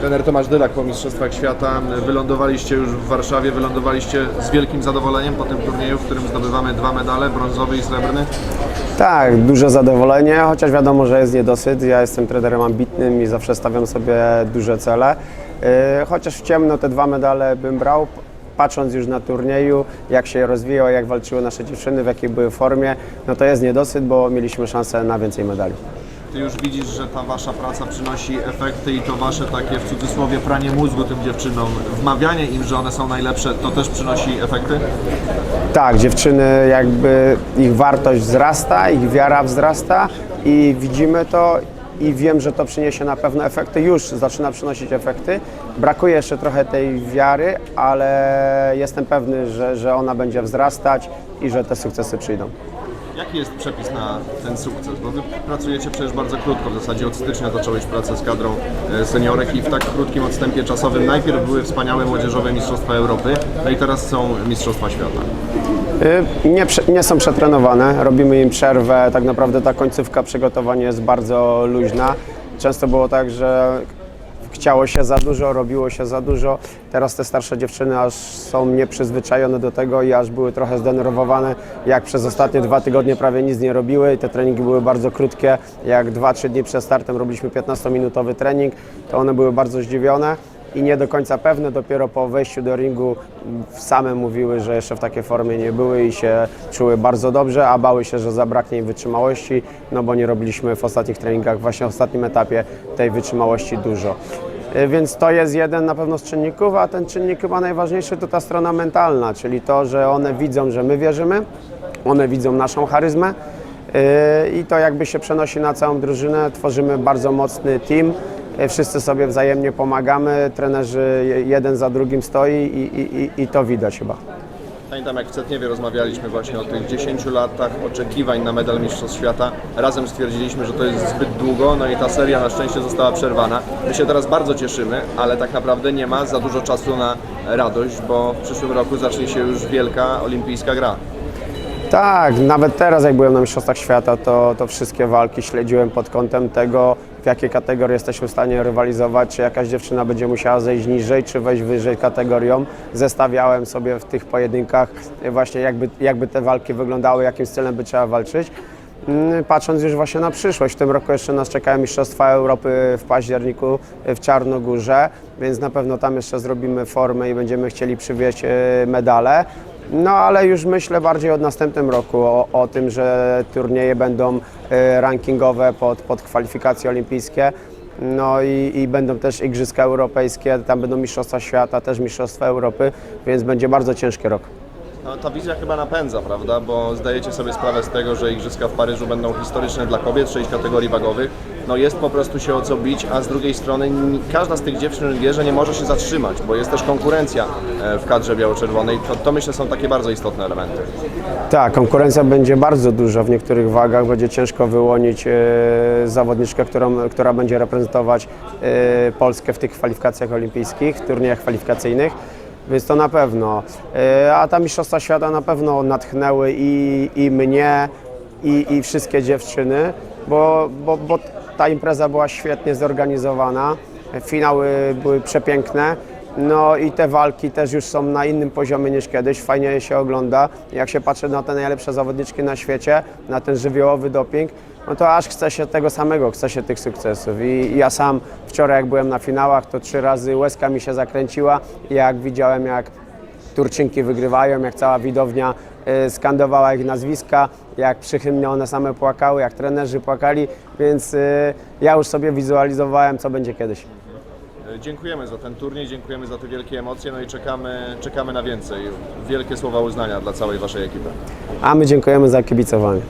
Trener Tomasz Dylak po Mistrzostwach Świata. Wylądowaliście już w Warszawie, wylądowaliście z wielkim zadowoleniem po tym turnieju, w którym zdobywamy dwa medale, brązowy i srebrny. Tak, duże zadowolenie, chociaż wiadomo, że jest niedosyt. Ja jestem trenerem ambitnym i zawsze stawiam sobie duże cele. Yy, Chociaż w ciemno te dwa medale bym brał, patrząc już na turnieju, jak się rozwijał, jak walczyły nasze dziewczyny, w jakiej były formie, no to jest niedosyt, bo mieliśmy szansę na więcej medali. Ty już widzisz, że ta wasza praca przynosi efekty i to wasze takie w cudzysłowie pranie mózgu tym dziewczynom, wmawianie im, że one są najlepsze, to też przynosi efekty? Tak, dziewczyny jakby ich wartość wzrasta, ich wiara wzrasta i widzimy to i wiem, że to przyniesie na pewno efekty. Już zaczyna przynosić efekty. Brakuje jeszcze trochę tej wiary, ale jestem pewny, że, że ona będzie wzrastać i że te sukcesy przyjdą. Jaki jest przepis na ten sukces? Bo wy pracujecie przecież bardzo krótko, w zasadzie od stycznia zacząłeś pracę z kadrą e, seniorek i w tak krótkim odstępie czasowym najpierw były wspaniałe młodzieżowe Mistrzostwa Europy, no i teraz są Mistrzostwa Świata. Y, Nie, nie są przetrenowane, robimy im przerwę. Tak naprawdę ta końcówka przygotowania jest bardzo luźna. Często było tak, że chciało się za dużo, robiło się za dużo. Teraz te starsze dziewczyny aż są nieprzyzwyczajone do tego i aż były trochę zdenerwowane, jak przez ostatnie dwa tygodnie prawie nic nie robiły i te treningi były bardzo krótkie. Jak 2-3 dni przed startem robiliśmy 15-minutowy trening, to one były bardzo zdziwione i nie do końca pewne. Dopiero po wejściu do ringu same mówiły, że jeszcze w takiej formie nie były i się czuły bardzo dobrze, a bały się, że zabraknie im wytrzymałości, no bo nie robiliśmy w ostatnich treningach, właśnie w ostatnim etapie tej wytrzymałości dużo. Y, Więc to jest jeden na pewno z czynników, a ten czynnik chyba najważniejszy to ta strona mentalna, czyli to, że one widzą, że my wierzymy, one widzą naszą charyzmę, Yy, i to jakby się przenosi na całą drużynę. Tworzymy bardzo mocny team. Yy, Wszyscy sobie wzajemnie pomagamy, trenerzy je- jeden za drugim stoi i, i, i, i to widać chyba. Pamiętam jak w Cetniewie rozmawialiśmy właśnie o tych 10 latach oczekiwań na medal Mistrzostw Świata. Razem stwierdziliśmy, że to jest zbyt długo, no i ta seria na szczęście została przerwana. My się teraz bardzo cieszymy, ale tak naprawdę nie ma za dużo czasu na radość, bo w przyszłym roku zacznie się już wielka olimpijska gra. Tak, nawet teraz jak byłem na Mistrzostwach Świata, to, to wszystkie walki śledziłem pod kątem tego, w jakiej kategorii jesteśmy w stanie rywalizować, czy jakaś dziewczyna będzie musiała zejść niżej, czy wejść wyżej kategorią. Zestawiałem sobie w tych pojedynkach właśnie jakby, jakby te walki wyglądały, jakim stylem by trzeba walczyć. Mm, Patrząc już właśnie na przyszłość, w tym roku jeszcze nas czekają Mistrzostwa Europy w październiku w Czarnogórze, więc na pewno tam jeszcze zrobimy formę i będziemy chcieli przywieźć e, medale. No ale już myślę bardziej od następnym roku o, o tym, że turnieje będą e, rankingowe pod, pod kwalifikacje olimpijskie. No i, i będą też Igrzyska Europejskie, tam będą Mistrzostwa Świata, też Mistrzostwa Europy, więc będzie bardzo ciężki rok. No, ta wizja chyba napędza, prawda? Bo zdajecie sobie sprawę z tego, że Igrzyska w Paryżu będą historyczne dla kobiet, sześć kategorii wagowych. No jest po prostu się o co bić, a z drugiej strony każda z tych dziewczyn wie, że nie może się zatrzymać, bo jest też konkurencja e, w kadrze biało-czerwonej. To, to myślę są takie bardzo istotne elementy. Tak, konkurencja będzie bardzo duża w niektórych wagach. Będzie ciężko wyłonić e, zawodniczkę, którą, która będzie reprezentować e, Polskę w tych kwalifikacjach olimpijskich, turniejach kwalifikacyjnych. Więc to na pewno. E, a ta Mistrzostwa Świata na pewno natchnęły i, i mnie, i, i wszystkie dziewczyny, bo, bo, bo ta impreza była świetnie zorganizowana. Finały były przepiękne. No i te walki też już są na innym poziomie niż kiedyś, fajnie się ogląda. Jak się patrzy na te najlepsze zawodniczki na świecie, na ten żywiołowy doping, no to aż chce się tego samego, chce się tych sukcesów. I ja sam wczoraj jak byłem na finałach, to trzy razy łezka mi się zakręciła, jak widziałem jak Turczynki wygrywają, jak cała widownia y, skandowała ich nazwiska, jak przy hymnie one same płakały, jak trenerzy płakali, więc y, ja już sobie wizualizowałem, co będzie kiedyś. Dziękujemy za ten turniej, dziękujemy za te wielkie emocje, no i czekamy, czekamy na więcej. Wielkie słowa uznania dla całej Waszej ekipy. A my dziękujemy za kibicowanie.